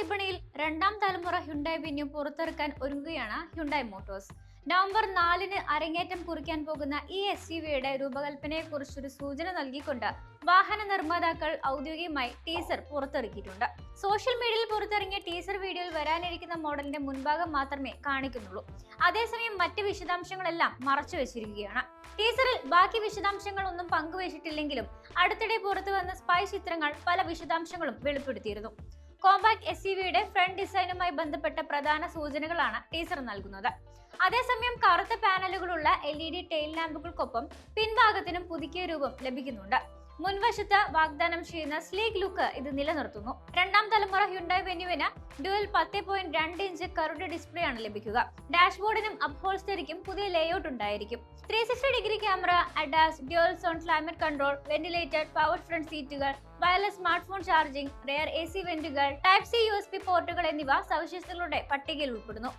വിപണിയിൽ രണ്ടാം തലമുറ ഹ്യുണ്ടായ് വെന്യൂ പുറത്തിറക്കാൻ ഒരുങ്ങുകയാണ് ഹ്യുണ്ടായ് മോട്ടോഴ്സ്. നവംബർ നാലിന് അരങ്ങേറ്റം കുറിക്കാൻ പോകുന്ന ഈ എസ് യു വിയുടെ രൂപകൽപ്പനയെക്കുറിച്ചൊരു സൂചന നൽകിക്കൊണ്ട് വാഹന നിർമ്മാതാക്കൾ ഔദ്യോഗികമായി ടീസർ പുറത്തിറക്കിയിട്ടുണ്ട്. സോഷ്യൽ മീഡിയയിൽ പുറത്തിറങ്ങിയ ടീസർ വീഡിയോയിൽ വരാനിരിക്കുന്ന മോഡലിന്റെ മുൻഭാഗം മാത്രമേ കാണിക്കുന്നുള്ളൂ. അതേസമയം മറ്റ് വിശദാംശങ്ങളെല്ലാം മറച്ചു വെച്ചിരിക്കുകയാണ്. ടീസറിൽ ബാക്കി വിശദാംശങ്ങളൊന്നും പങ്കുവച്ചിട്ടില്ലെങ്കിലും അടുത്തിടെ പുറത്തു വന്ന സ്പൈ ചിത്രങ്ങൾ പല വിശദാംശങ്ങളും വെളിപ്പെടുത്തിയിരുന്നു. കോമ്പാക്ട് എസ് യു വിയുടെ ഫ്രണ്ട് ഡിസൈനുമായി ബന്ധപ്പെട്ട പ്രധാന സൂചനകളാണ് ടീസർ നൽകുന്നത്. അതേസമയം കറുത്ത പാനലുകളുള്ള എൽ ഇ ഡി ടെയിൽ ലാമ്പുകൾക്കൊപ്പം പിൻഭാഗത്തിനും പുതുക്കിയ രൂപം ലഭിക്കുന്നുണ്ട്. മുൻവശത്ത് വാഗ്ദാനം ചെയ്യുന്ന സ്ലീക്ക് ലുക്ക് ഇത് നിലനിർത്തുന്നു. രണ്ടാം തലമുറ ഹ്യുണ്ടായി വെന്യുവിന് ഡുവൽ പത്ത് പോയിന്റ് രണ്ട് ഇഞ്ച് കറുടെ ഡിസ്പ്ലേ ആണ് ലഭിക്കുക. ഡാഷ്ബോർഡിനും അപ്ഹോൾസ്റ്ററിക്കും പുതിയ ലേഔട്ട് ഉണ്ടായിരിക്കും. Three sixty degree camera ADAS dual zone climate control ventilated power front സീറ്റുകൾ wireless smart phone charging rear A C വെന്റുകൾ type C U S B പോർട്ടുകൾ എന്നിവ സവിശേഷതകളുടെ പട്ടികയിൽ ഉൾപ്പെടുന്നു.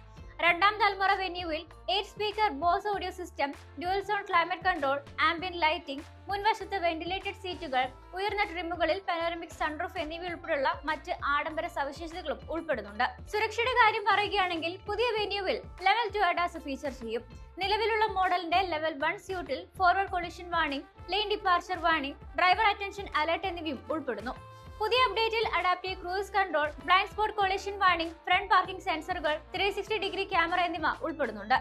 രണ്ടാം തലമുറ വെന്യൂവിൽ eight speaker Bose audio system dual zone climate control ambient lighting മുൻവശത്ത് ventilated സീറ്റുകൾ ഉയർന്ന ട്രിമുകളിൽ പാനോറമിക് സൺറൂഫ് എന്നിവ ഉൾപ്പെടെയുള്ള മറ്റ് ആഡംബര സവിശേഷതകളും ഉൾപ്പെടുന്നുണ്ട്. സുരക്ഷയുടെ കാര്യം പറയുകയാണെങ്കിൽ പുതിയ വെന്യൂവിൽ ലെവൽ ടു അഡാസ് ഫീച്ചർ ചെയ്യും. നിലവിലുള്ള മോഡലിന്റെ level one സ്യൂട്ടിൽ forward collision warning lane departure warning driver attention alert എന്നിവയും ഉൾപ്പെടുന്നു. പുതിയ അപ്ഡേറ്റിൽ adaptive cruise control blind spot collision warning front parking സെൻസറുകൾ ത്രീ സിക്സ്റ്റി ഡിഗ്രി ക്യാമറ എന്നിവ ഉൾപ്പെടുന്നുണ്ട്.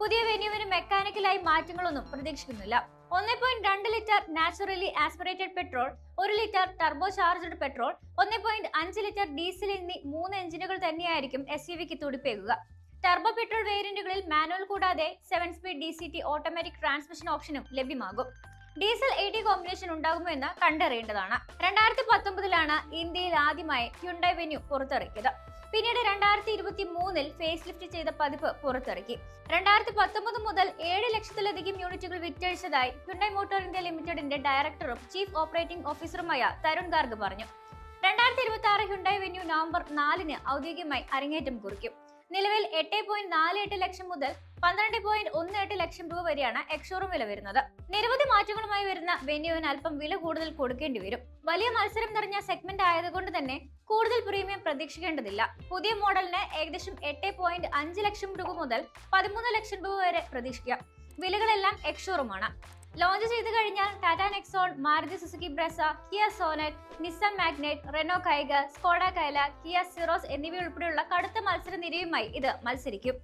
പുതിയ വെന്യൂവിന് മെക്കാനിക്കലായി മാറ്റങ്ങളൊന്നും പ്രതീക്ഷിക്കുന്നില്ല. ഒന്ന് പോയിന്റ് രണ്ട് ലിറ്റർ നാച്ചുറലി ആസ്പിറേറ്റഡ് പെട്രോൾ ഒരു ലിറ്റർ ടർബോ ചാർജ്ഡ് പെട്രോൾ ഒന്ന് പോയിന്റ് അഞ്ച് ലിറ്റർ ഡീസൽ എന്നീ മൂന്ന് എഞ്ചിനുകൾ തന്നെയായിരിക്കും എസ് യു വിക്ക് തുടിപ്പേകുക. ടർബോ പെട്രോൾ വേരിയന്റുകളിൽ മാനുവൽ കൂടാതെ seven speed D C T automatic transmission ഓപ്ഷനും ലഭ്യമാകും. ഡീസൽ എ ടി കോമ്പിനേഷൻ ഉണ്ടാകുമോ എന്ന് കണ്ടറിയേണ്ടതാണ്. രണ്ടായിരത്തി പത്തൊമ്പതിലാണ് ഇന്ത്യയിൽ ആദ്യമായി ഹ്യുണ്ടൈ വെന്യൂ പുറത്തിറക്കിയത്. പിന്നീട് രണ്ടായിരത്തി ഇരുപത്തി മൂന്നിൽ ഫേസ് ലിഫ്റ്റ് ചെയ്ത പതിപ്പ് പുറത്തിറക്കി. രണ്ടായിരത്തി പത്തൊമ്പത് മുതൽ ഏഴ് ലക്ഷത്തിലധികം യൂണിറ്റുകൾ വിറ്റഴിച്ചതായി ഹ്യുണ്ടൈ മോട്ടോർ ഇന്ത്യ ലിമിറ്റഡിന്റെ ഡയറക്ടറും ചീഫ് ഓപ്പറേറ്റിംഗ് ഓഫീസറുമായ തരുൺ ഗാർഗ് പറഞ്ഞു. രണ്ടായിരത്തി ഇരുപത്തി ആറ് ഹ്യുണ്ടായി വെന്യൂ നവംബർ നാലിന് ഔദ്യോഗികമായി അരങ്ങേറ്റം കുറിക്കും. നിലവിൽ എട്ട് പോയിന്റ് നാല് എട്ട് ലക്ഷം മുതൽ പന്ത്രണ്ട് പോയിന്റ് ഒന്ന് എട്ട് ലക്ഷം രൂപ വരെയാണ് എക്സോറും വില വരുന്നത്. നിരവധി മാറ്റങ്ങളുമായി വരുന്ന വെന്യൂവിന് അല്പം വില കൂടുതൽ കൊടുക്കേണ്ടി വരും. വലിയ മത്സരം നിറഞ്ഞ സെഗ്മെന്റ് ആയതുകൊണ്ട് തന്നെ കൂടുതൽ പ്രീമിയം പ്രതീക്ഷിക്കേണ്ടതില്ല. പുതിയ മോഡലിന് ഏകദേശം എട്ട് പോയിന്റ് അഞ്ച് ലക്ഷം രൂപ മുതൽ പതിമൂന്ന് ലക്ഷം രൂപ വരെ പ്രതീക്ഷിക്കാം. വിലകളെല്ലാം എക്സോറുമാണ് ലോഞ്ച് ചെയ്തു കഴിഞ്ഞാൽ Maruti Suzuki Brezza Kia Sonet Nissan Magnite Renault Kaiga Skoda Kylaq Kia Syros എന്നിവയുൾപ്പെടെയുള്ള കടുത്ത മത്സര നിരയുമായി ഇത് മത്സരിക്കും.